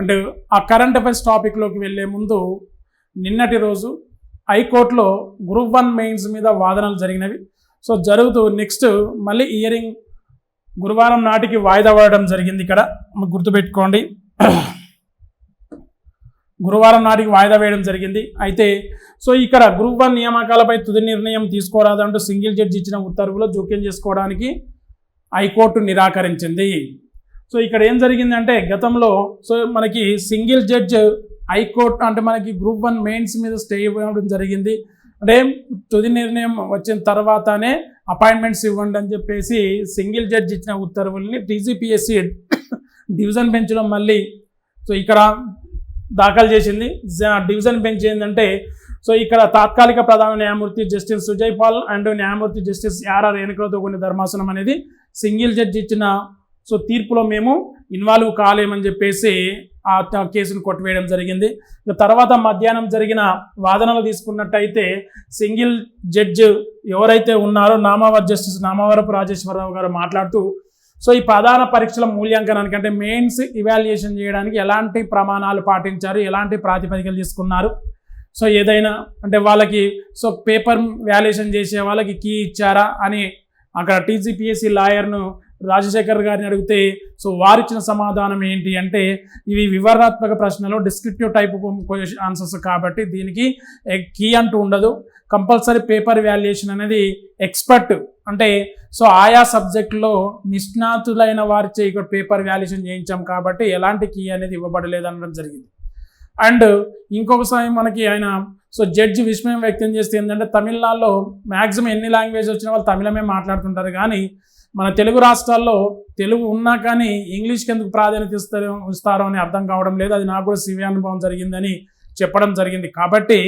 అంటే ఆ current affairs టాపిక్లోకి వెళ్ళే ముందు నిన్నటి రోజు హైకోర్టులో గ్రూప్ వన్ మెయిన్స్ మీద వాదనలు జరిగినవి. సో జరుగుతూ నెక్స్ట్ మళ్ళీ ఇయరింగ్ గురువారం నాటికి వాయిదా పడడం జరిగింది ఇక్కడ. గుర్తుపెట్టుకోండి. గురువారం నాటికి వాయిదా వేయడం జరిగింది. అయితే సో ఇక్కడ గ్రూప్ వన్ నియామకాలపై తుది నిర్ణయం తీసుకోరాదంటూ సింగిల్ జడ్జి ఇచ్చిన ఉత్తర్వులో జోక్యం చేసుకోవడానికి హైకోర్టు నిరాకరించింది. సో ఇక్కడ ఏం జరిగిందంటే గతంలో సో మనకి సింగిల్ జడ్జ్ హైకోర్టు అంటే మనకి గ్రూప్ వన్ మెయిన్స్ మీద స్టే ఇవ్వడం జరిగింది. అంటే తుది నిర్ణయం వచ్చిన తర్వాతనే అపాయింట్మెంట్స్ ఇవ్వండి అని చెప్పేసి సింగిల్ జడ్జ్ ఇచ్చిన ఉత్తర్వుల్ని టీజీపీఎస్సీ డివిజన్ బెంచ్లో మళ్ళీ సో ఇక్కడ దాఖలు చేసింది. డివిజన్ బెంచ్ ఏంటంటే సో ఇక్కడ తాత్కాలిక ప్రధాన న్యాయమూర్తి జస్టిస్ సుజయ్ పాల్ అండ్ న్యాయమూర్తి జస్టిస్ ఆర్ఆర్ రేణుకలతో కొన్ని ధర్మాసనం అనేది సింగిల్ జడ్జి ఇచ్చిన సో తీర్పులో మేము ఇన్వాల్వ్ కాలేమని చెప్పేసి ఆ కేసును కొట్టివేయడం జరిగింది. తర్వాత మధ్యాహ్నం జరిగిన వాదనలు తీసుకున్నట్టయితే సింగిల్ జడ్జ్ ఎవరైతే ఉన్నారో నామావర్ జస్టిస్ నామవరపు రాజేశ్వరరావు గారు మాట్లాడుతూ సో ఈ ప్రధాన పరీక్షల మూల్యాంకనానికి అంటే మెయిన్స్ ఇవాల్యుయేషన్ చేయడానికి ఎలాంటి ప్రమాణాలు పాటించారు? ఎలాంటి ప్రాతిపదికలు తీసుకున్నారు? సో ఏదైనా అంటే వాళ్ళకి సో పేపర్ వ్యాల్యుయేషన్ చేసే వాళ్ళకి కీ ఇచ్చారా? అని అక్కడ టీజీపీఎస్సీ లాయర్ను రాజశేఖర్ గారిని అడిగితే సో వారిచ్చిన సమాధానం ఏంటి? అంటే ఇవి వివరణాత్మక ప్రశ్నలు డిస్క్రిప్టివ్ టైప్ ఆన్సర్స్ కాబట్టి దీనికి కీ అంటూ ఉండదు. కంపల్సరీ పేపర్ వాల్యుయేషన్ అనేది ఎక్స్పర్ట్ అంటే సో ఆయా సబ్జెక్టులో నిష్ణాతులైన వారిచే ఇక్కడ పేపర్ వాల్యుయేషన్ చేయించాం కాబట్టి ఎలాంటి కీ అనేది ఇవ్వబడలేదు అనడం జరిగింది. అండ్ ఇంకొకసారి మనకి ఆయన సో జడ్జి విస్మయం వ్యక్తం చేస్తే ఏంటంటే తమిళనాడులో మ్యాక్సిమం ఎన్ని లాంగ్వేజ్ వచ్చిన వాళ్ళు తమిళమే మాట్లాడుతుంటారు కానీ మన తెలుగు రాష్ట్రాల్లో తెలుగు ఉన్నా కానీ ఇంగ్లీష్కి ఎందుకు ప్రాధాన్యత ఇస్తారో ఇస్తారో అని అర్థం కావడం లేదు. అది నాకు కూడా సివి అనుభవం జరిగిందని చెప్పడం జరిగింది. కాబట్టి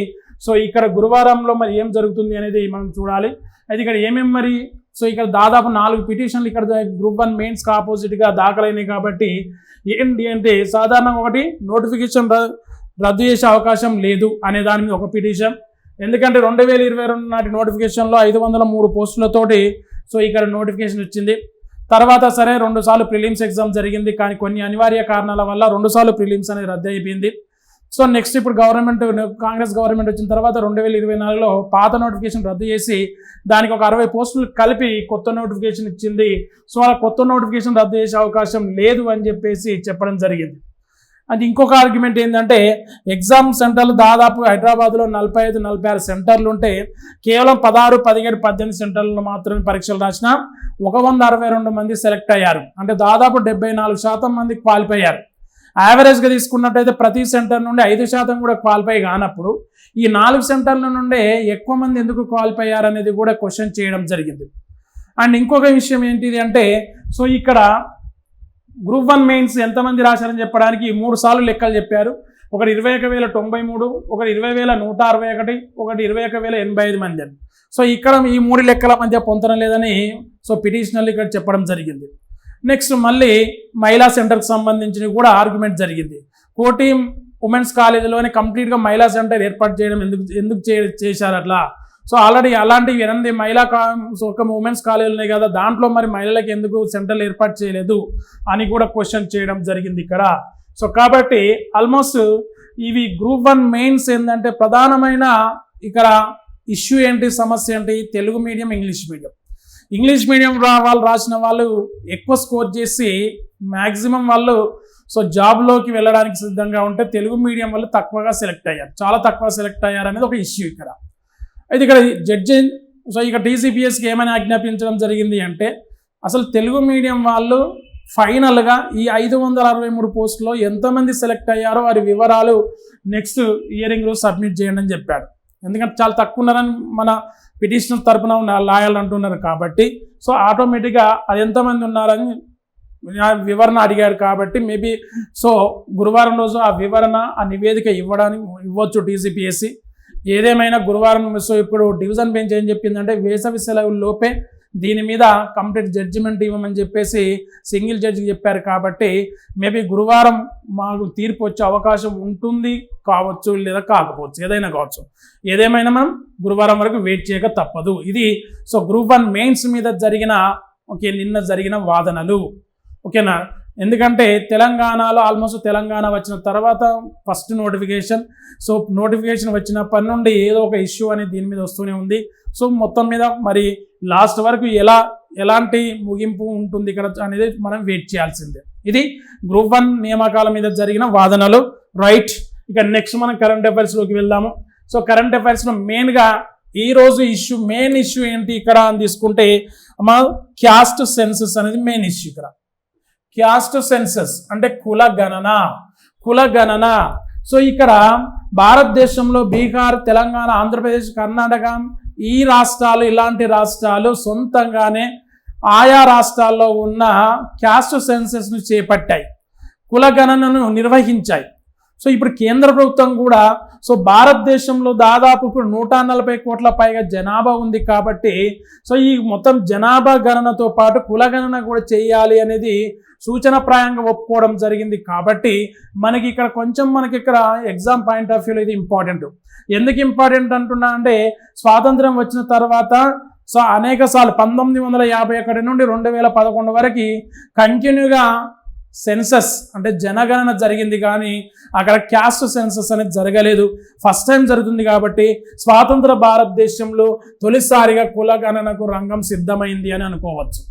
సో ఇక్కడ గురువారంలో మరి ఏం జరుగుతుంది అనేది మనం చూడాలి. అయితే ఇక్కడ ఏమేమి మరి సో ఇక్కడ దాదాపు నాలుగు పిటిషన్లు ఇక్కడ గ్రూప్ వన్ మెయిన్స్కి ఆపోజిట్గా దాఖలైనాయి కాబట్టి ఏంటి అంటే సాధారణంగా ఒకటి నోటిఫికేషన్ రద్దు చేసే అవకాశం లేదు అనే దాని మీద ఒక పిటిషన్. ఎందుకంటే రెండు వేల ఇరవై రెండు నాటి నోటిఫికేషన్లో ఐదు వందల మూడు పోస్టులతోటి సో ఇక్కడ నోటిఫికేషన్ వచ్చింది. తర్వాత సరే రెండు సార్లు ప్రిలిమ్స్ ఎగ్జామ్ జరిగింది. కానీ కొన్ని అనివార్య కారణాల వల్ల రెండు సార్లు ప్రిలిమ్స్ అనేది రద్దు అయిపోయింది. సో నెక్స్ట్ ఇప్పుడు గవర్నమెంట్ కాంగ్రెస్ గవర్నమెంట్ వచ్చిన తర్వాత రెండు వేల ఇరవై నాలుగులో పాత నోటిఫికేషన్ రద్దు చేసి దానికి ఒక అరవై పోస్టులు కలిపి కొత్త నోటిఫికేషన్ ఇచ్చింది. సో ఆ కొత్త నోటిఫికేషన్ రద్దు చేసే అవకాశం లేదు అని చెప్పేసి చెప్పడం జరిగింది. అది ఇంకొక ఆర్గ్యుమెంట్ ఏంటంటే ఎగ్జామ్ సెంటర్లు దాదాపు హైదరాబాద్లో నలభై ఐదు నలభై ఆరు సెంటర్లు ఉంటే కేవలం పదహారు పదిహేడు పద్దెనిమిది సెంటర్లను మాత్రమే పరీక్షలు రాసిన ఒక వంద అరవై రెండు మంది సెలెక్ట్ అయ్యారు. అంటే దాదాపు డెబ్బై నాలుగు శాతం మంది క్వాలిఫై అయ్యారు. యావరేజ్గా తీసుకున్నట్టయితే ప్రతి సెంటర్ నుండి ఐదు శాతం కూడా క్వాలిఫై కానప్పుడు ఈ నాలుగు సెంటర్ల నుండే ఎక్కువ మంది ఎందుకు క్వాలిఫై అనేది కూడా క్వశ్చన్ చేయడం జరిగింది. అండ్ ఇంకొక విషయం ఏంటిది అంటే సో ఇక్కడ గ్రూప్ వన్ మెయిన్స్ ఎంతమంది రాశారని చెప్పడానికి మూడు సార్లు లెక్కలు చెప్పారు. ఒకటి ఇరవై ఒక వేల తొంభై మూడు ఒకటి ఇరవై వేల నూట అరవై ఒకటి ఒకటి ఇరవై ఒక వేల ఎనభై ఐదు మంది అని. సో ఇక్కడ ఈ మూడు లెక్కల మధ్య పొందడం లేదని సో పిటిషనల్ ఇక్కడ చెప్పడం జరిగింది. నెక్స్ట్ మళ్ళీ మహిళా సెంటర్కి సంబంధించి కూడా ఆర్గ్యుమెంట్ జరిగింది. కోటి ఉమెన్స్ కాలేజీలోనే కంప్లీట్గా మహిళా సెంటర్ ఏర్పాటు చేయడం ఎందుకు ఎందుకు చే- చేశారు అట్లా సో ఆల్రెడీ అలాంటి ఎనిమిది మహిళా కా ఒక ఉమెన్స్ కాలేజీలు ఉన్నాయి కదా దాంట్లో మరి మహిళలకు ఎందుకు సెంటర్లు ఏర్పాటు చేయలేదు అని కూడా క్వశ్చన్ చేయడం జరిగింది ఇక్కడ. సో కాబట్టి ఆల్మోస్ట్ ఇవి గ్రూప్ వన్ మెయిన్స్ ఏంటంటే ప్రధానమైన ఇక్కడ ఇష్యూ ఏంటి సమస్య ఏంటి? Telugu medium English medium English medium వాళ్ళు రాసిన వాళ్ళు ఎక్కువ స్కోర్ చేసి మ్యాక్సిమం వాళ్ళు సో జాబ్లోకి వెళ్ళడానికి సిద్ధంగా ఉంటే తెలుగు మీడియం వాళ్ళు తక్కువగా సెలెక్ట్ అయ్యారు. చాలా తక్కువ సెలెక్ట్ అయ్యారు అనేది ఒక ఇష్యూ ఇక్కడ. అయితే ఇక్కడ జడ్జి సో ఇక టీసీపీఎస్కి ఏమైనా ఆజ్ఞాపించడం జరిగింది అంటే అసలు తెలుగు మీడియం వాళ్ళు ఫైనల్గా ఈ ఐదు వందల అరవై మూడు పోస్టులో ఎంతమంది సెలెక్ట్ అయ్యారో వారి వివరాలు నెక్స్ట్ ఇయరింగ్ రోజు సబ్మిట్ చేయండి అని చెప్పాడు. ఎందుకంటే చాలా తక్కువ ఉన్నారని మన పిటిషన్ తరపున ఉన్న లాయర్లు అంటున్నారు కాబట్టి సో ఆటోమేటిక్గా అది ఎంతమంది ఉన్నారని వివరణ అడిగారు కాబట్టి మేబీ సో గురువారం రోజు ఆ వివరణ ఆ నివేదిక ఇవ్వడానికి ఇవ్వచ్చు టీసీపీఎస్సి ఏదేమైనా గురువారం సో ఇప్పుడు డివిజన్ బెంచ్ ఏం చెప్పిందంటే వేసవి సెలవుల్లోపే దీని మీద కంప్లీట్ జడ్జిమెంట్ ఇవ్వమని చెప్పేసి సింగిల్ జడ్జికి చెప్పారు కాబట్టి మేబీ గురువారం మాకు తీర్పు వచ్చే అవకాశం ఉంటుంది కావచ్చు లేదా కాకపోవచ్చు ఏదైనా కావచ్చు. ఏదేమైనా మనం గురువారం వరకు వెయిట్ చేయక తప్పదు. ఇది సో గ్రూప్ వన్ మెయిన్స్ మీద జరిగిన ఓకే నిన్న జరిగిన వాదనలు. ఓకేనా? ఎందుకంటే తెలంగాణలో ఆల్మోస్ట్ తెలంగాణ వచ్చిన తర్వాత ఫస్ట్ నోటిఫికేషన్ సో నోటిఫికేషన్ వచ్చినప్పటి నుండి ఏదో ఒక ఇష్యూ అనేది దీని మీద వస్తూనే ఉంది. సో మొత్తం మీద మరి లాస్ట్ వరకు ఎలా ఎలాంటి ముగింపు ఉంటుంది ఇక్కడ అనేది మనం వెయిట్ చేయాల్సిందే. ఇది గ్రూప్ వన్ నియామకాల మీద జరిగిన వాదనలు. రైట్ ఇక నెక్స్ట్ మనం కరెంట్ అఫైర్స్లోకి వెళ్దాము. సో కరెంట్ అఫైర్స్లో మెయిన్గా ఈ రోజు ఇష్యూ మెయిన్ ఇష్యూ ఏంటి ఇక్కడ అని తీసుకుంటే మా క్యాస్ట్ సెన్సస్ అనేది మెయిన్ ఇష్యూ ఇక్కడ. క్యాస్ట్ సెన్సస్ అంటే కుల గణన కుల గణన. సో ఇక్కడ భారతదేశంలో బీహార్ తెలంగాణ ఆంధ్రప్రదేశ్ కర్ణాటక ఈ రాష్ట్రాలు ఇలాంటి రాష్ట్రాలు సొంతంగానే ఆయా రాష్ట్రాల్లో ఉన్న క్యాస్ట్ సెన్సెస్ను చేపట్టాయి కుల గణనను నిర్వహించాయి. సో ఇప్పుడు కేంద్ర ప్రభుత్వం కూడా సో భారతదేశంలో దాదాపు ఇప్పుడు నూట నలభై కోట్ల పైగా జనాభా ఉంది కాబట్టి సో ఈ మొత్తం జనాభా గణనతో పాటు కుల గణన కూడా చేయాలి అనేది సూచనప్రాయంగా ఒప్పుకోవడం జరిగింది కాబట్టి మనకి ఇక్కడ కొంచెం మనకి ఇక్కడ ఎగ్జామ్ పాయింట్ ఆఫ్ వ్యూలో ఇది ఇంపార్టెంట్ ఎందుకు ఇంపార్టెంట్ అంటున్నా అంటే స్వాతంత్రం వచ్చిన తర్వాత సో అనేక సార్లు పంతొమ్మిది వందల యాభై ఒకటి నుండి రెండు వేల పదకొండు వరకు కంటిన్యూగా సెన్సస్ అంటే జనగణన జరిగింది కానీ అక్కడ క్యాస్ట్ సెన్సస్ అనేది జరగలేదు. ఫస్ట్ టైం జరుగుతుంది కాబట్టి స్వాతంత్ర భారతదేశంలో తొలిసారిగా కుల గణనకు రంగం సిద్ధమైంది అని అనుకోవచ్చు.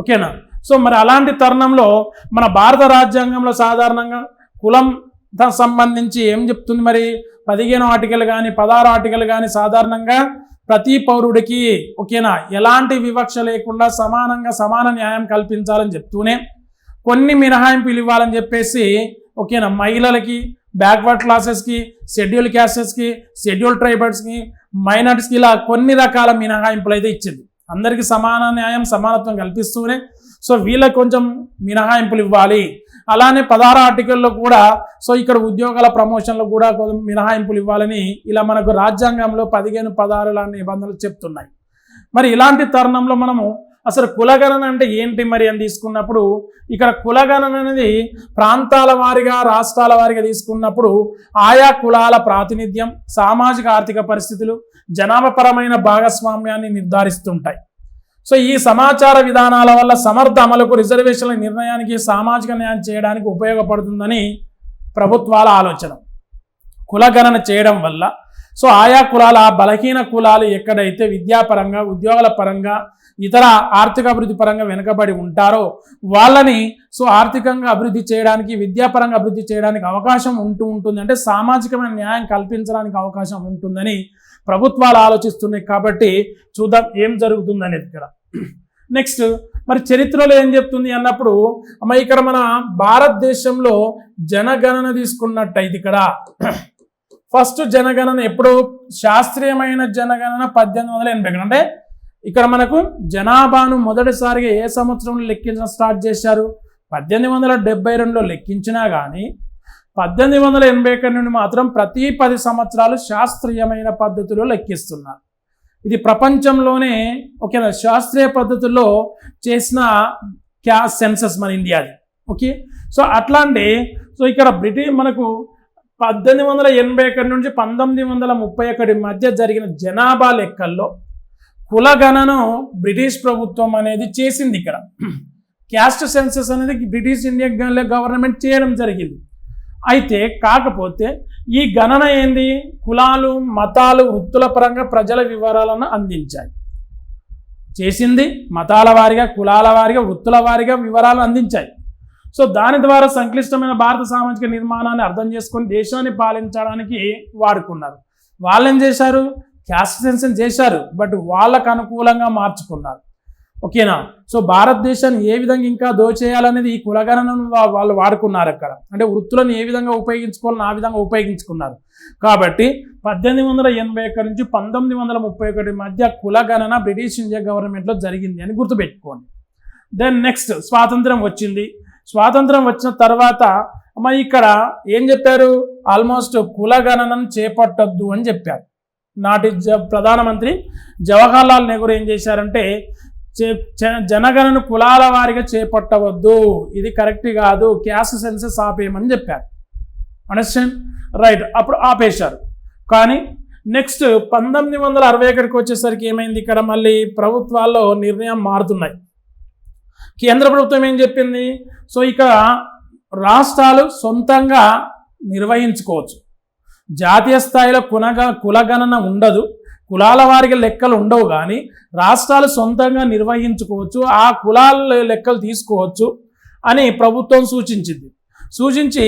ఓకేనా? సో మరి అలాంటి తరుణంలో మన భారత రాజ్యాంగంలో సాధారణంగా కులం దా సంబంధించి ఏం చెప్తుంది మరి? పదిహేను ఆర్టికల్ కానీ పదహారు ఆర్టికల్ కానీ సాధారణంగా ప్రతి పౌరుడికి ఓకేనా? ఎలాంటి వివక్ష లేకుండా సమానంగా సమాన న్యాయం కల్పించాలని చెప్తూనే కొన్ని మినహాయింపులు ఇవ్వాలని చెప్పేసి ఓకేనా మహిళలకి బ్యాక్వర్డ్ క్లాసెస్కి షెడ్యూల్ క్యాస్టెస్కి షెడ్యూల్ ట్రైబర్స్కి మైనార్టీస్కి ఇలా కొన్ని రకాల మినహాయింపులు అయితే ఇచ్చింది. అందరికీ సమాన న్యాయం సమానత్వం కల్పిస్తూనే సో వీళ్ళకి కొంచెం మినహాయింపులు ఇవ్వాలి. అలానే పదహారు ఆర్టికల్లో కూడా సో ఇక్కడ ఉద్యోగాల ప్రమోషన్లో కూడా కొంచెం మినహాయింపులు ఇవ్వాలని ఇలా మనకు రాజ్యాంగంలో పదిహేను పదహారు లాంటి నిబంధనలు చెప్తున్నాయి. మరి ఇలాంటి తరుణంలో మనము అసలు కులగణన అంటే ఏంటి మరి అని తీసుకున్నప్పుడు ఇక్కడ కులగణన అనేది ప్రాంతాల వారిగా రాష్ట్రాల వారిగా తీసుకున్నప్పుడు ఆయా కులాల ప్రాతినిధ్యం సామాజిక ఆర్థిక పరిస్థితులు జనాభాపరమైన భాగస్వామ్యాన్ని నిర్ధారిస్తుంటాయి. సో ఈ సమాచార విధానాల వల్ల సమర్థ అమలుకు రిజర్వేషన్ల నిర్ణయానికి సామాజిక న్యాయం చేయడానికి ఉపయోగపడుతుందని ప్రభుత్వాల ఆలోచన. కులగణన చేయడం వల్ల సో ఆయా కులాల బలహీన కులాలు ఎక్కడైతే విద్యాపరంగా ఉద్యోగాల పరంగా ఇతర ఆర్థిక అభివృద్ధి పరంగా వెనుకబడి ఉంటారో వాళ్ళని సో ఆర్థికంగా అభివృద్ధి చేయడానికి విద్యాపరంగా అభివృద్ధి చేయడానికి అవకాశం ఉంటూ ఉంటుంది. అంటే సామాజికమైన న్యాయం కల్పించడానికి అవకాశం ఉంటుందని ప్రభుత్వాలు ఆలోచిస్తున్నాయి కాబట్టి చూద్దాం ఏం జరుగుతుందనేది ఇక్కడ. నెక్స్ట్ మరి చరిత్రలో ఏం చెప్తుంది అన్నప్పుడు అమ్మ ఇక్కడ మన భారతదేశంలో జనగణన తీసుకున్నట్టయితే ఇక్కడ. ఫస్ట్ జనగణన ఎప్పుడు? శాస్త్రీయమైన జనగణన పద్దెనిమిది వందల ఎనభై అంటే ఇక్కడ మనకు జనాభాను మొదటిసారిగా ఏ సంవత్సరంలో లెక్కించడం స్టార్ట్ చేశారు? పద్దెనిమిది వందల డెబ్బై రెండులో లెక్కించినా కానీ పద్దెనిమిది వందల ఎనభై ఒకటి నుండి మాత్రం ప్రతి పది సంవత్సరాలు శాస్త్రీయమైన పద్ధతిలో లెక్కిస్తున్నారు. ఇది ప్రపంచంలోనే ఓకేనా శాస్త్రీయ పద్ధతుల్లో చేసిన క్యా సెన్సస్ మన ఇండియాది. ఓకే సో అట్లాంటి సో ఇక్కడ బ్రిటిష్ మనకు పద్దెనిమిది వందల ఎనభై ఒకటి నుంచి పంతొమ్మిది వందల ముప్పై ఒకటి మధ్య జరిగిన జనాభా లెక్కల్లో కులగణను బ్రిటిష్ ప్రభుత్వం అనేది చేసింది ఇక్కడ. క్యాస్ట్ సెన్సస్ అనేది బ్రిటిష్ ఇండియా గవర్నమెంట్ చేయడం జరిగింది. అయితే కాకపోతే ఈ గణన ఏంది? కులాలు మతాలు వృత్తుల పరంగా ప్రజల వివరాలను అందించాయి. చేసింది మతాల వారిగా కులాల వారిగా వృత్తుల వారిగా వివరాలు అందించాయి. సో దాని ద్వారా సంక్లిష్టమైన భారత సామాజిక నిర్మాణాన్ని అర్థం చేసుకొని దేశాన్ని పాలించడానికి వాడుకున్నారు. వాళ్ళు ఏం చేశారు? క్యాస్టిసెన్షన్ చేశారు బట్ వాళ్ళకు అనుకూలంగా మార్చుకున్నారు. ఓకేనా? సో భారతదేశాన్ని ఏ విధంగా ఇంకా దోచేయాలనేది ఈ కులగణనను వాళ్ళు వాడుకున్నారు అక్కడ. అంటే వృత్తులను ఏ విధంగా ఉపయోగించుకోవాలని ఆ విధంగా ఉపయోగించుకున్నారు. కాబట్టి పద్దెనిమిది వందల ఎనభై ఒకటి నుంచి పంతొమ్మిది వందల ముప్పై ఒకటి మధ్య కులగణన బ్రిటిష్ ఇండియా గవర్నమెంట్లో జరిగింది అని గుర్తుపెట్టుకోండి. దెన్ నెక్స్ట్ స్వాతంత్రం వచ్చింది. స్వాతంత్రం వచ్చిన తర్వాత మరి ఇక్కడ ఏం చెప్పారు? ఆల్మోస్ట్ కులగణనను చేపట్టొద్దు అని చెప్పారు. నాటి జ ప్రధానమంత్రి జవహర్లాల్ నెహ్రూ ఏం చేశారంటే జనగణను కులాల వారిగా చేపట్టవద్దు ఇది కరెక్ట్ కాదు క్యాస్ట్ సెన్సెస్ ఆపేయమని చెప్పారు. అండర్స్టాండ్ రైట్ అప్పుడు ఆపేశారు. కానీ నెక్స్ట్ పంతొమ్మిది వందల అరవై ఒకటికి వచ్చేసరికి ఏమైంది ఇక్కడ? మళ్ళీ ప్రభుత్వాల్లో నిర్ణయం మారుతున్నాయి. కేంద్ర ప్రభుత్వం ఏం చెప్పింది? సో ఇక్కడ రాష్ట్రాలు సొంతంగా నిర్వహించుకోవచ్చు. జాతీయ స్థాయిలో కులగ కులగణన ఉండదు. కులాల వారికి లెక్కలు ఉండవు కానీ రాష్ట్రాలు సొంతంగా నిర్వహించుకోవచ్చు ఆ కులాల లెక్కలు తీసుకోవచ్చు అని ప్రభుత్వం సూచించింది. సూచించి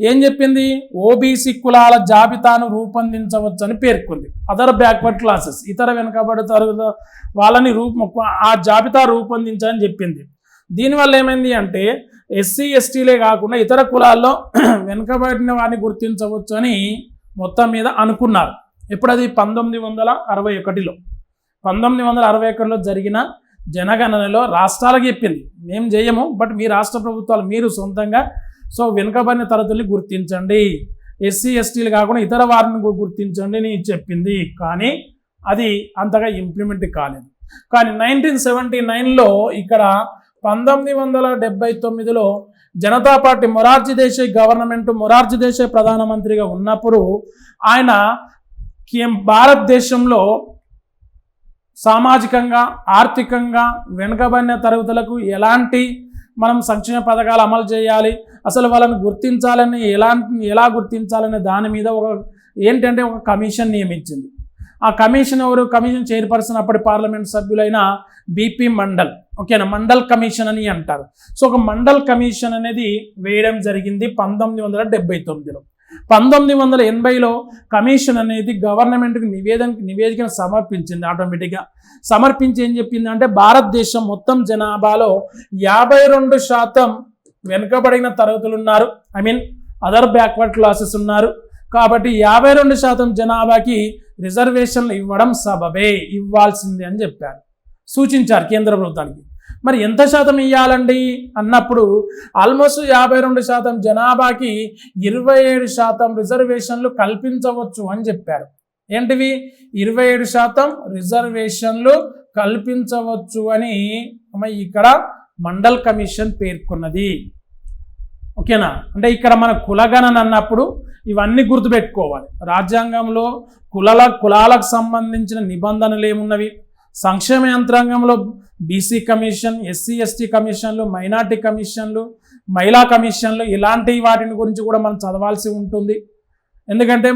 ఏం చెప్పింది? ఓబీసీ కులాల జాబితాను రూపొందించవచ్చని పేర్కొంది. అదర్ బ్యాక్వర్డ్ క్లాసెస్ ఇతర వెనుకబడి తరగతి వాళ్ళని రూప ఆ జాబితా రూపొందించని చెప్పింది. దీనివల్ల ఏమైంది అంటే ఎస్సీ ఎస్టీలే కాకుండా ఇతర కులాల్లో వెనుకబడిన వారిని గుర్తించవచ్చు అని మొత్తం మీద అనుకున్నారు. ఇప్పుడు అది పంతొమ్మిది వందల అరవై ఒకటిలో. పంతొమ్మిది వందల అరవై ఒకటిలో జరిగిన జనగణనలో రాష్ట్రాలకు చెప్పింది. మేము చేయము బట్ మీ రాష్ట్ర ప్రభుత్వాలు మీరు సొంతంగా సో వెనుకబడిన తరగతుల్ని గుర్తించండి. ఎస్సీ ఎస్టీలు కాకుండా ఇతర వారిని గుర్తించండి అని చెప్పింది. కానీ అది అంతగా ఇంప్లిమెంట్ కాలేదు. కానీ నైన్టీన్ సెవెంటీ నైన్లో ఇక్కడ పంతొమ్మిది వందల డెబ్బై తొమ్మిదిలో జనతా పార్టీ మొరార్జీ దేశాయ్ గవర్నమెంట్ మొరార్జీ దేశాయ్ ప్రధానమంత్రిగా ఉన్నప్పుడు ఆయన భారతదేశంలో సామాజికంగా ఆర్థికంగా వెనుకబడిన తరగతులకు ఎలాంటి మనం సంక్షేమ పథకాలు అమలు చేయాలి అసలు వాళ్ళని గుర్తించాలని ఎలా ఎలా గుర్తించాలనే దాని మీద ఒక ఏంటంటే ఒక కమిషన్ నియమించింది. ఆ కమిషన్ ఎవరు? కమిషన్ చైర్పర్సన్ అప్పటి పార్లమెంట్ సభ్యులైన బీపీ మండల్. ఓకేనా? మండల్ కమిషన్ అని అంటారు. సో ఒక మండల్ కమిషన్ అనేది వేయడం జరిగింది పంతొమ్మిది వందల డెబ్బై తొమ్మిదిలో. పంతొమ్మిది వందల ఎనభైలో కమిషన్ అనేది గవర్నమెంట్కి నివేదన నివేదికను సమర్పించింది ఆటోమేటిక్గా. సమర్పించి ఏం చెప్పింది అంటే భారతదేశం మొత్తం జనాభాలో యాభై రెండు శాతం వెనుకబడిన తరగతులు ఉన్నారు. I mean other backward classes ఉన్నారు. కాబట్టి యాభై రెండు శాతం జనాభాకి రిజర్వేషన్లు ఇవ్వడం సబబే ఇవ్వాల్సిందే అని చెప్పారు. సూచించారు కేంద్ర ప్రభుత్వానికి. మరి ఎంత శాతం ఇవ్వాలండి అన్నప్పుడు ఆల్మోస్ట్ యాభై రెండు శాతం జనాభాకి ఇరవై ఏడు శాతం రిజర్వేషన్లు కల్పించవచ్చు అని చెప్పారు. ఏంటివి? ఇరవై ఏడు శాతం రిజర్వేషన్లు కల్పించవచ్చు అని ఇక్కడ మండల్ కమిషన్ పేర్కొన్నది. ఓకేనా? అంటే ఇక్కడ మన కులగణన అన్నప్పుడు ఇవన్నీ గుర్తుపెట్టుకోవాలి. రాజ్యాంగంలో కులాల కులాలకు సంబంధించిన నిబంధనలు ఏమున్నవి? సంక్షేమ యంత్రాంగంలో బీసీ కమిషన్ ఎస్సీ ఎస్టీ కమిషన్లు మైనార్టీ కమిషన్లు మహిళా కమిషన్లు ఇలాంటి వాటిని గురించి కూడా మనం చదవాల్సి ఉంటుంది. ఎందుకంటే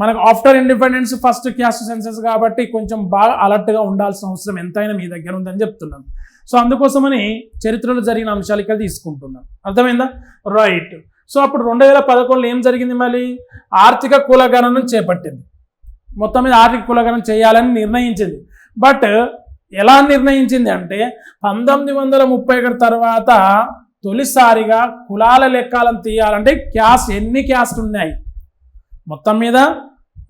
మనకు after independence first caste census కాబట్టి కొంచెం బాగా అలర్ట్గా ఉండాల్సిన అవసరం ఎంతైనా మీ దగ్గర ఉందని చెప్తున్నాను. సో అందుకోసమని చరిత్రలో జరిగిన అంశాలు ఇక్కడ తీసుకుంటున్నాను. అర్థమైందా? రైట్ సో అప్పుడు రెండు వేల పదకొండులో ఏం జరిగింది మళ్ళీ? ఆర్థిక కులగణనం చేపట్టింది. మొత్తం మీద ఆర్థిక కులగణన చేయాలని నిర్ణయించింది. బట్ ఎలా నిర్ణయించింది అంటే పంతొమ్మిది వందల ముప్పై ఒకటి తర్వాత తొలిసారిగా కులాల లెక్కాలను తీయాలంటే క్యాస్ట్ ఎన్ని క్యాస్ట్ ఉన్నాయి? మొత్తం మీద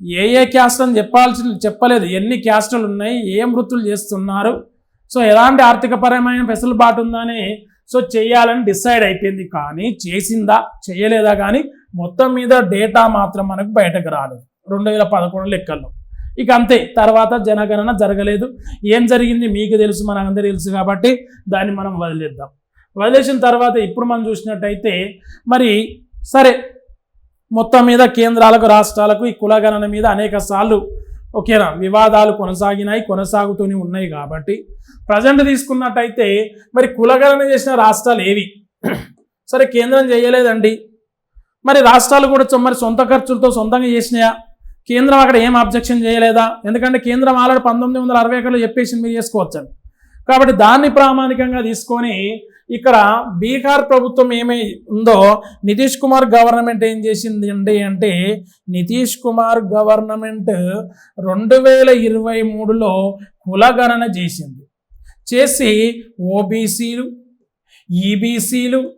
ఏ ఏ క్యాస్ట్ అని చెప్పాల్సిన చెప్పలేదు. ఎన్ని క్యాస్టులు ఉన్నాయి ఏం వృత్తులు చేస్తున్నారు? సో ఎలాంటి ఆర్థికపరమైన వెసులుబాటు ఉందని సో చేయాలని డిసైడ్ అయిపోయింది. కానీ చేసిందా చేయలేదా కానీ మొత్తం మీద డేటా మాత్రం మనకు బయటకు రాలేదు. రెండు వేల పదకొండు లెక్కల్లో. ఇక అంతే. తర్వాత జనగణన జరగలేదు. ఏం జరిగింది మీకు తెలుసు మనకందరూ తెలుసు కాబట్టి దాన్ని మనం వదిలేద్దాం. వదిలేసిన తర్వాత ఇప్పుడు మనం చూసినట్టయితే మరి సరే మొత్తం మీద కేంద్రాలకు రాష్ట్రాలకు ఈ కులగణన మీద అనేక సార్లు ఓకేనా వివాదాలు కొనసాగినాయి కొనసాగుతూనే ఉన్నాయి కాబట్టి. ప్రజెంట్ తీసుకున్నట్టయితే మరి కులగణన చేసిన రాష్ట్రాలు ఏవి? సరే కేంద్రం చేయలేదండి. మరి రాష్ట్రాలు కూడా మరి సొంత ఖర్చులతో సొంతంగా చేసినాయా? కేంద్రం అక్కడ ఏం అబ్జెక్షన్ చేయలేదా? ఎందుకంటే కేంద్రం ఆల్రెడీ పంతొమ్మిది వందల అరవై ఒకటిలో చెప్పేసి మీరు చేసుకోవచ్చు కాబట్టి దాన్ని ప్రామాణికంగా తీసుకొని ఇక్కడ బీహార్ ప్రభుత్వం ఏమై ఉందో నితీష్ కుమార్ గవర్నమెంట్ ఏం చేసింది అండి అంటే నితీష్ కుమార్ గవర్నమెంట్ రెండు వేల ఇరవై మూడులో కులగణన చేసింది. చేసి ఓబీసీలు ఈబీసీలు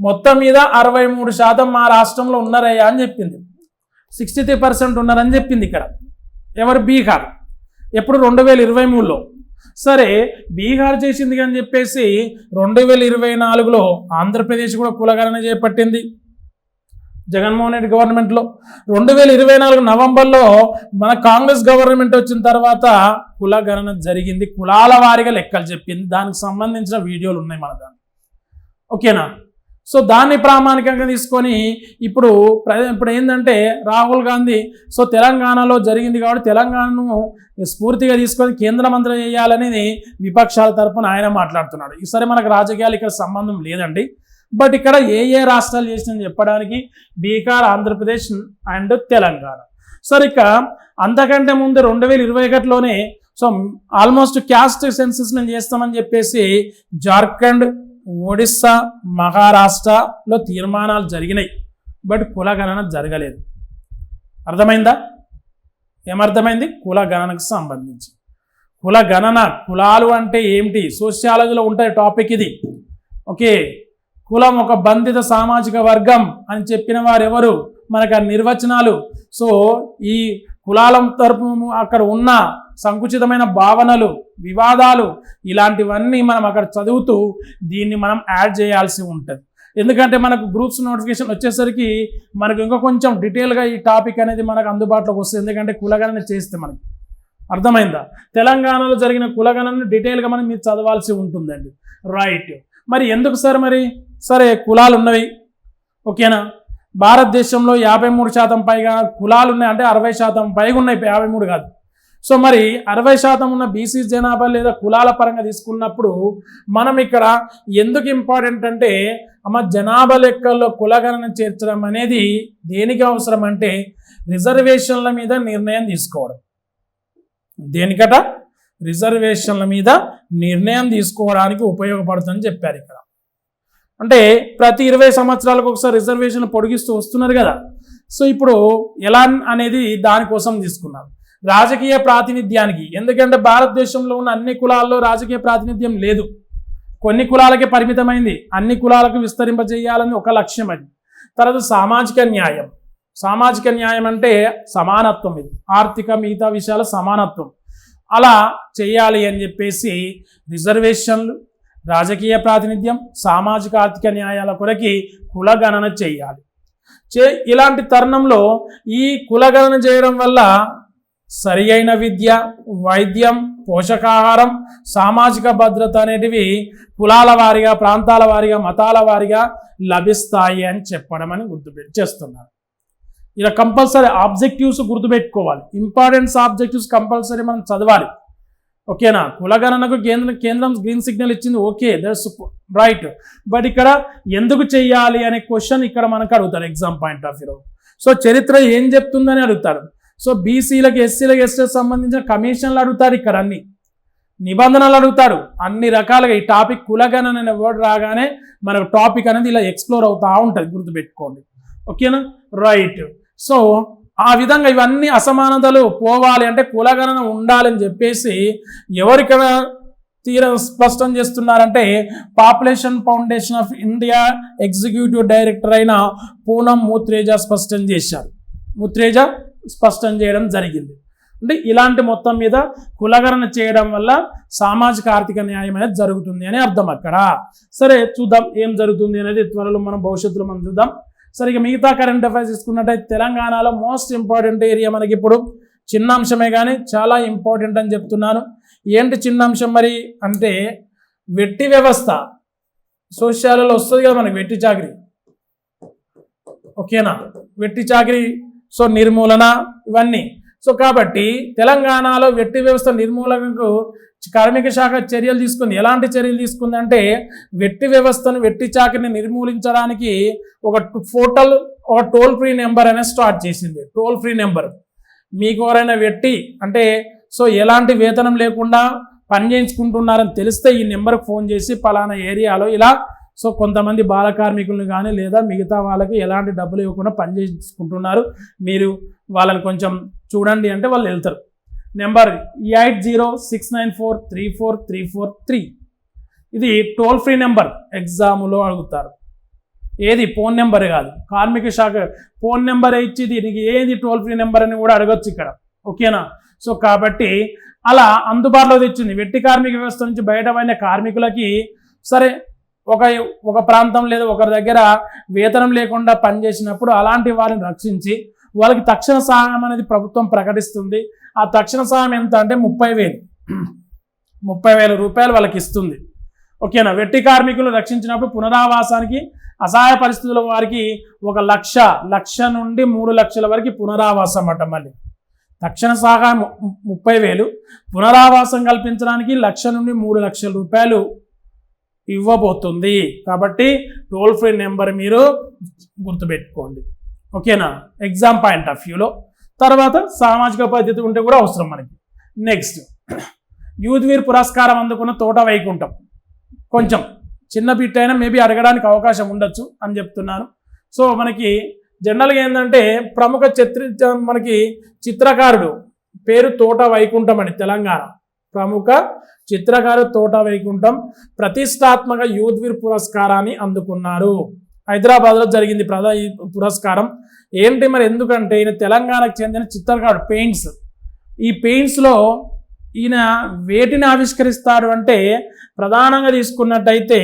మొత్తం మీద అరవై మూడు శాతం మా రాష్ట్రంలో ఉన్నారయ్యా అని చెప్పింది. సిక్స్టీ త్రీ పర్సెంట్ ఉన్నారని చెప్పింది ఇక్కడ. ఎవరు? బీహార్. ఎప్పుడు? రెండు వేల ఇరవై మూడులో. సరే బీహార్ చేసింది అని చెప్పేసి రెండు వేల ఇరవై నాలుగులో ఆంధ్రప్రదేశ్ కూడా కులగణన చేపట్టింది. జగన్మోహన్ రెడ్డి గవర్నమెంట్లో రెండు వేల ఇరవై నాలుగు నవంబర్లో మన కాంగ్రెస్ గవర్నమెంట్ వచ్చిన తర్వాత కులగణన జరిగింది. కులాల వారిగా లెక్కలు చెప్పింది. దానికి సంబంధించిన వీడియోలు ఉన్నాయి మన దాన్ని ఓకేనా? సో దాన్ని ప్రామాణికంగా తీసుకొని ఇప్పుడు ప్ర- ఇప్పుడు ఏంటంటే రాహుల్ గాంధీ సో తెలంగాణలో జరిగింది కాబట్టి తెలంగాణను స్ఫూర్తిగా తీసుకొని కేంద్ర మంత్రి చేయాలనేది విపక్షాల తరపున ఆయన మాట్లాడుతున్నాడు. ఈసారి మనకు రాజకీయాలు ఇక్కడ సంబంధం లేదండి. బట్ ఇక్కడ ఏ ఏ రాష్ట్రాలు చేసిందని చెప్పడానికి బీహార్ ఆంధ్రప్రదేశ్ అండ్ తెలంగాణ. సరే ఇక అంతకంటే ముందు రెండు వేల ఇరవై ఒకటిలోనే సో ఆల్మోస్ట్ క్యాస్ట్ సెన్సస్ మేము చేస్తామని చెప్పేసి జార్ఖండ్ ఒడిస్సా మహారాష్ట్రలో తీర్మానాలు జరిగినాయి బట్ కులగణన జరగలేదు. అర్థమైందా? ఏమర్థమైంది? కుల గణనకు సంబంధించి. కుల గణన కులాలు అంటే ఏమిటి? సోషియాలజీలో ఉంటాయి టాపిక్ ఇది. ఓకే కులం ఒక బంధిత సామాజిక వర్గం అని చెప్పిన వారు ఎవరు మనకు ఆ నిర్వచనాలు. సో ఈ కులాల తరపు అక్కడ ఉన్న సంకుచితమైన భావనలు వివాదాలు ఇలాంటివన్నీ మనం అక్కడ చదువుతూ దీన్ని మనం యాడ్ చేయాల్సి ఉంటుంది. ఎందుకంటే మనకు గ్రూప్స్ నోటిఫికేషన్ వచ్చేసరికి మనకు ఇంకా కొంచెం డీటెయిల్గా ఈ టాపిక్ అనేది మనకు అందుబాటులోకి వస్తుంది. ఎందుకంటే కులగణన చేస్తే మనకి. అర్థమైందా? తెలంగాణలో జరిగిన కులగణను డీటెయిల్గా మనం మీరు చదవాల్సి ఉంటుందండి. రైట్. మరి ఎందుకు సార్ మరి? సరే కులాలు ఉన్నవి ఓకేనా? భారతదేశంలో యాభై మూడు శాతం పైగా కులాలు ఉన్నాయి అంటే అరవై శాతం పైగా ఉన్నాయి. యాభై మూడు కాదు. సో మరి అరవై శాతం ఉన్న బీసీ జనాభా లేదా కులాల పరంగా తీసుకున్నప్పుడు మనం ఇక్కడ ఎందుకు ఇంపార్టెంట్ అంటే అమ్మ జనాభా లెక్కల్లో కులగణన చేర్చడం అనేది దేనికి అవసరం అంటే రిజర్వేషన్ల మీద నిర్ణయం తీసుకోవడం. దేనికట? రిజర్వేషన్ల మీద నిర్ణయం తీసుకోవడానికి ఉపయోగపడుతుందని చెప్పారు ఇక్కడ. అంటే ప్రతి ఇరవై సంవత్సరాలకు ఒకసారి రిజర్వేషన్ పొడిగిస్తూ వస్తున్నారు కదా. సో ఇప్పుడు ఎలా అనేది దానికోసం తీసుకున్నారు. రాజకీయ ప్రాతినిధ్యానికి. ఎందుకంటే భారతదేశంలో ఉన్న అన్ని కులాల్లో రాజకీయ ప్రాతినిధ్యం లేదు. కొన్ని కులాలకే పరిమితమైంది. అన్ని కులాలకు విస్తరింపజేయాలని ఒక లక్ష్యం అది. తర్వాత సామాజిక న్యాయం. సామాజిక న్యాయం అంటే సమానత్వం ఇది. ఆర్థిక మిగతా విషయాల సమానత్వం. అలా చేయాలి అని చెప్పేసి రిజర్వేషన్లు రాజకీయ ప్రాతినిధ్యం సామాజిక ఆర్థిక న్యాయాల కొరకి కులగణన చేయాలి. చే ఇలాంటి తరుణంలో ఈ కులగణన చేయడం వల్ల సరి అయిన విద్య వైద్యం పోషకాహారం సామాజిక భద్రత అనేటివి కులాల వారిగా ప్రాంతాల వారిగా మతాల వారిగా లభిస్తాయి అని చెప్పడం అని గుర్తుపెట్టి చేస్తున్నారు. ఇలా కంపల్సరీ ఆబ్జెక్టివ్స్ గుర్తుపెట్టుకోవాలి. ఇంపార్టెన్స్ ఆబ్జెక్టివ్స్ కంపల్సరీ మనం చదవాలి. ఓకేనా? కులగణనకు కేంద్ర కేంద్రం గ్రీన్ సిగ్నల్ ఇచ్చింది ఓకే దట్స్ రైట్ బట్ ఇక్కడ ఎందుకు చేయాలి అనే క్వశ్చన్ ఇక్కడ మనకు అడుగుతారు ఎగ్జామ్ పాయింట్ ఆఫ్ వ్యూలో సో చరిత్ర ఏం చెప్తుందని అడుగుతారు. సో బీసీలకు ఎస్సీలకు ఎస్టీలకు సంబంధించిన కమిషన్లు అడుగుతారు ఇక్కడ అన్ని. నిబంధనలు అడుగుతారు. అన్ని రకాలుగా ఈ టాపిక్ కులగణన అనే వర్డ్ రాగానే మనకు టాపిక్ అనేది ఇలా ఎక్స్ప్లోర్ అవుతూ ఉంటుంది. గుర్తుపెట్టుకోండి. ఓకేనా? రైట్. సో ఆ విధంగా ఇవన్నీ అసమానతలు పోవాలి అంటే కులగణన ఉండాలని చెప్పేసి ఎవరికైనా తీర స్పష్టం చేస్తున్నారంటే population foundation of India executive director అయిన పూనం మూత్రేజ స్పష్టం చేశారు. మూత్రేజ? స్పష్టం చేయడం జరిగింది. అంటే ఇలాంటి మొత్తం మీద కులగరణ చేయడం వల్ల సామాజిక ఆర్థిక న్యాయం అనేది జరుగుతుంది అని అర్థం అక్కడ. సరే చూద్దాం ఏం జరుగుతుంది అనేది త్వరలో మనం భవిష్యత్తులో మనం చూద్దాం. సరే ఇక మిగతా కరెంట్ అఫైర్స్ తీసుకున్నట్టయితే తెలంగాణలో మోస్ట్ ఇంపార్టెంట్ ఏరియా మనకి ఇప్పుడు చిన్న అంశమే కానీ చాలా ఇంపార్టెంట్ అని చెప్తున్నాను. ఏంటి చిన్న అంశం మరి అంటే వెట్టి వ్యవస్థ. సోషాలలో వస్తుంది కదా మనకి వెట్టి చాకరీ. ఓకేనా? వెట్టి చాకరీ సో నిర్మూలన ఇవన్నీ. సో కాబట్టి తెలంగాణలో వెట్టి వ్యవస్థ నిర్మూలనకు కార్మిక శాఖ చర్యలు తీసుకుంది. ఎలాంటి చర్యలు తీసుకుంది అంటే వెట్టి వ్యవస్థను వెట్టి చాకని నిర్మూలించడానికి ఒక ఫోటల్ ఒక టోల్ ఫ్రీ నెంబర్ అనేది స్టార్ట్ చేసింది. Toll free number. మీకు ఎవరైనా వెట్టి అంటే సో ఎలాంటి వేతనం లేకుండా పని చేయించుకుంటున్నారని తెలిస్తే ఈ నెంబర్కి ఫోన్ చేసి పలానా ఏరియాలో ఇలా సో కొంతమంది బాల కార్మికులను కానీ లేదా మిగతా వాళ్ళకి ఎలాంటి డబ్బులు ఇవ్వకుండా పనిచేసుకుంటున్నారు మీరు వాళ్ళని కొంచెం చూడండి అంటే వాళ్ళు వెళ్తారు. Number eight zero six nine four three four three four three. ఇది టోల్ ఫ్రీ నెంబర్ ఎగ్జాములో అడుగుతారు. ఏది? ఫోన్ నెంబర్ కాదు. కార్మిక శాఖ ఫోన్ నెంబర్ ఇచ్చి దీనికి ఏది టోల్ ఫ్రీ నెంబర్ అని కూడా అడగొచ్చు ఇక్కడ. ఓకేనా సో కాబట్టి అలా అందుబాటులో తెచ్చింది. వెట్టి కార్మిక వ్యవస్థ నుంచి బయటపడిన కార్మికులకి సరే ఒక ఒక ప్రాంతం లేదా ఒకరి దగ్గర వేతనం లేకుండా పనిచేసినప్పుడు అలాంటి వారిని రక్షించి వాళ్ళకి తక్షణ సహాయం అనేది ప్రభుత్వం ప్రకటిస్తుంది. ఆ తక్షణ సహాయం ఎంత అంటే ముప్పై వేలు. ముప్పై వేల రూపాయలు వాళ్ళకి ఇస్తుంది. ఓకేనా? వెట్టి కార్మికులు రక్షించినప్పుడు పునరావాసానికి అసహాయ పరిస్థితుల వారికి ఒక లక్ష లక్ష నుండి మూడు లక్షల వరకు పునరావాసం అట మళ్ళీ. తక్షణ సహాయం ముప్పై వేలు. పునరావాసం కల్పించడానికి లక్ష నుండి మూడు లక్షల రూపాయలు ఇవ్వబోతుంది. కాబట్టి టోల్ ఫ్రీ నెంబర్ మీరు గుర్తుపెట్టుకోండి. ఓకేనా? ఎగ్జామ్ పాయింట్ ఆఫ్ వ్యూలో తర్వాత సామాజిక పద్ధతి ఉంటే కూడా అవసరం మనకి. నెక్స్ట్ యూత్ వీర్ పురస్కారం అందుకున్న తోట వైకుంఠం. కొంచెం చిన్న బిట్ అయినా మేబీ అడగడానికి అవకాశం ఉండొచ్చు అని చెప్తున్నాను. సో మనకి జనరల్గా ఏంటంటే ప్రముఖ చిత్ర మనకి చిత్రకారుడు పేరు తోట వైకుంఠం అని తెలంగాణ. ప్రముఖ చిత్రకారు తోట వైకుంఠం ప్రతిష్టాత్మక యూత్వీర్ పురస్కారాన్ని అందుకున్నారు. హైదరాబాద్లో జరిగింది ప్రధా ఈ పురస్కారం. ఏంటి మరి ఎందుకంటే ఈయన తెలంగాణకు చెందిన చిత్రకారుడు పెయింట్స్. ఈ పెయింట్స్లో ఈయన వేటిని ఆవిష్కరిస్తాడు అంటే ప్రధానంగా తీసుకున్నట్టయితే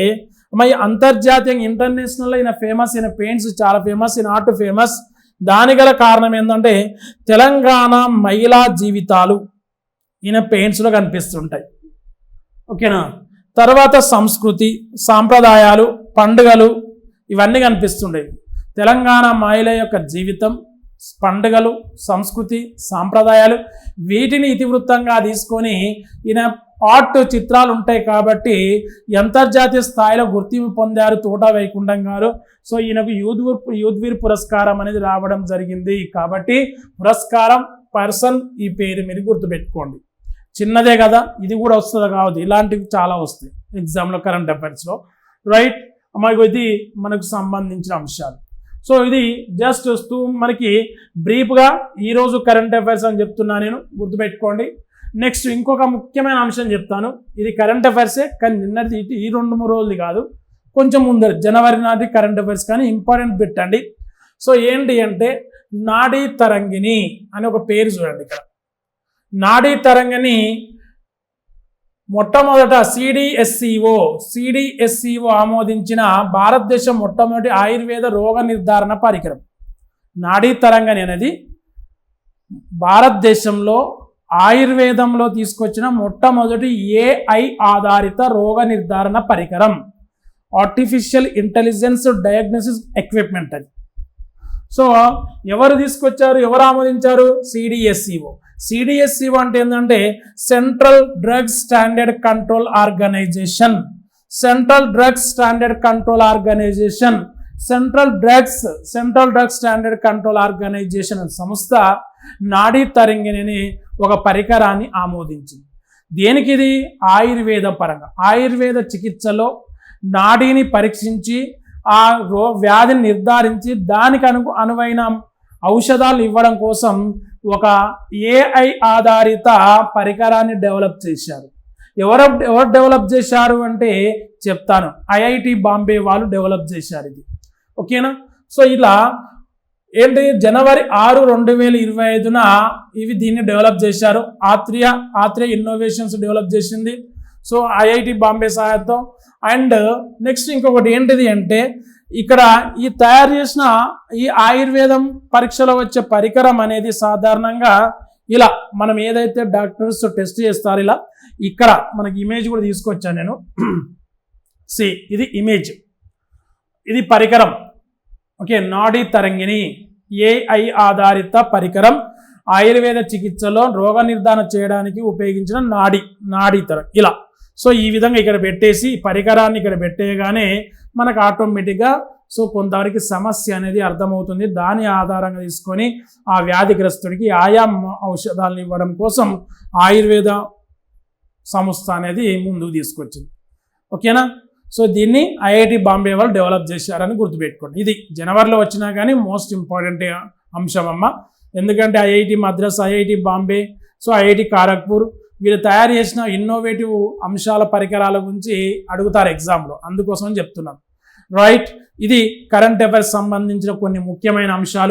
మరి అంతర్జాతీయంగా ఇంటర్నేషనల్ ఈయన ఫేమస్ ఈయన పెయింట్స్ చాలా ఫేమస్ ఈయన ఆర్ట్ ఫేమస్. దాని గల కారణం ఏంటంటే తెలంగాణ మహిళా జీవితాలు. ఈయన పెయింట్స్లో కనిపిస్తుంటాయి. ఓకేనా? తర్వాత సంస్కృతి సాంప్రదాయాలు పండుగలు ఇవన్నీ కనిపిస్తుండేవి. తెలంగాణ మహిళ యొక్క జీవితం పండుగలు సంస్కృతి సాంప్రదాయాలు వీటిని ఇతివృత్తంగా తీసుకొని ఈయన ఆర్ట్ చిత్రాలు ఉంటాయి కాబట్టి అంతర్జాతీయ స్థాయిలో గుర్తింపు పొందారు తోట వైకుంఠం గారు. సో ఈయనకు యూద్వీర్ యూద్వీర్ పురస్కారం అనేది రావడం జరిగింది. కాబట్టి పురస్కారం పర్సన్ ఈ పేరు మీరు గుర్తుపెట్టుకోండి. చిన్నదే కదా ఇది కూడా వస్తుంది కావద్దు ఇలాంటివి చాలా వస్తాయి. ఎగ్జామ్లో కరెంట్ అఫైర్స్లో రైట్ మనకు ఇది మనకు సంబంధించిన అంశాలు. సో ఇది జస్ట్ వస్తూ మనకి బ్రీఫ్గా ఈరోజు కరెంట్ అఫైర్స్ అని చెప్తున్నా నేను. గుర్తుపెట్టుకోండి. నెక్స్ట్ ఇంకొక ముఖ్యమైన అంశం చెప్తాను. ఇది కరెంట్ అఫైర్సే కానీ నిన్నటి ఈ రెండు మూడు రోజులు కాదు. కొంచెం ముందర జనవరి నాటి కరెంట్ అఫైర్స్ కానీ ఇంపార్టెంట్ పెట్టండి. సో ఏంటి అంటే నాడీ తరంగిణి అని ఒక పేరు చూడండి ఇక్కడ. నాడీ తరంగని మొట్టమొదట సిడిఎస్సిఓ సిడిఎస్సిఓ ఆమోదించిన భారతదేశం మొట్టమొదటి ఆయుర్వేద రోగ నిర్ధారణ పరికరం. నాడీ తరంగని అనేది భారతదేశంలో ఆయుర్వేదంలో తీసుకొచ్చిన మొట్టమొదటి ఏఐ ఆధారిత రోగ నిర్ధారణ పరికరం. ఆర్టిఫిషియల్ ఇంటెలిజెన్స్ డయాగ్నోసిస్ ఎక్విప్మెంట్ అది. సో ఎవరు తీసుకొచ్చారు ఎవరు ఆమోదించారు? సిడిఎస్సిఓ సిడిఎస్సి అంటే ఏంటంటే central drugs standard control organisation central drugs standard control organisation central drugs central drugs standard control organisation సంస్థ నాడీ తరంగిణిని ఒక పరికరాన్ని ఆమోదించింది. దేనికి ఇది? ఆయుర్వేద పరంగా. ఆయుర్వేద చికిత్సలో నాడీని పరీక్షించి ఆ రో వ్యాధిని నిర్ధారించి దానికి అను అనువైన ఔషధాలు ఇవ్వడం కోసం ఒక ఏఐ ఆధారిత పరికరాన్ని డెవలప్ చేశారు. ఎవరు ఎవరు డెవలప్ చేశారు అంటే చెప్తాను. ఐఐటి బాంబే వాళ్ళు డెవలప్ చేశారు ఇది. ఓకేనా? సో ఇలా ఏంటి? జనవరి ఆరు రెండు వేల ఇరవై ఐదున ఇవి దీన్ని డెవలప్ చేశారు. ఆత్రియ ఆత్రియ ఇన్నోవేషన్స్ డెవలప్ చేసింది. సో ఐఐటి బాంబే సహాయంతో. అండ్ నెక్స్ట్ ఇంకొకటి ఏంటిది అంటే ఇక్కడ ఈ తయారు చేసిన ఈ ఆయుర్వేదం పరీక్షలో వచ్చే పరికరం అనేది సాధారణంగా ఇలా మనం ఏదైతే డాక్టర్స్ టెస్ట్ చేస్తారు ఇలా ఇక్కడ మనకి ఇమేజ్ కూడా తీసుకొచ్చాను నేను. సి ఇది ఇమేజ్ ఇది పరికరం. ఓకే నాడీ తరంగిణి ఏఐ ఆధారిత పరికరం. ఆయుర్వేద చికిత్సలో రోగ నిర్ధారణ చేయడానికి ఉపయోగించిన నాడి నాడీ తరం ఇలా. సో ఈ విధంగా ఇక్కడ పెట్టేసి పరికరాన్ని ఇక్కడ పెట్టేయగానే మనకు ఆటోమేటిక్గా సో కొంతవరకు సమస్య అనేది అర్థమవుతుంది. దాని ఆధారంగా తీసుకొని ఆ వ్యాధిగ్రస్తుడికి ఆయా ఔషధాలను ఇవ్వడం కోసం ఆయుర్వేద సంస్థ అనేది ముందుకు తీసుకొచ్చింది. ఓకేనా? సో దీన్ని ఐఐటి బాంబే వాళ్ళు డెవలప్ చేశారని గుర్తుపెట్టుకోండి. ఇది జనవరిలో వచ్చినా కానీ మోస్ట్ ఇంపార్టెంట్ అంశం అమ్మ. ఎందుకంటే IIT Madras IIT Bombay so IIT Kharagpur వీళ్ళు తయారు చేసిన ఇన్నోవేటివ్ అంశాల పరికరాల గురించి అడుగుతారు ఎగ్జామ్లో అందుకోసం చెప్తున్నాను. రైట్ ఇది కరెంట్ అఫైర్స్ సంబంధించిన కొన్ని ముఖ్యమైన అంశాలు.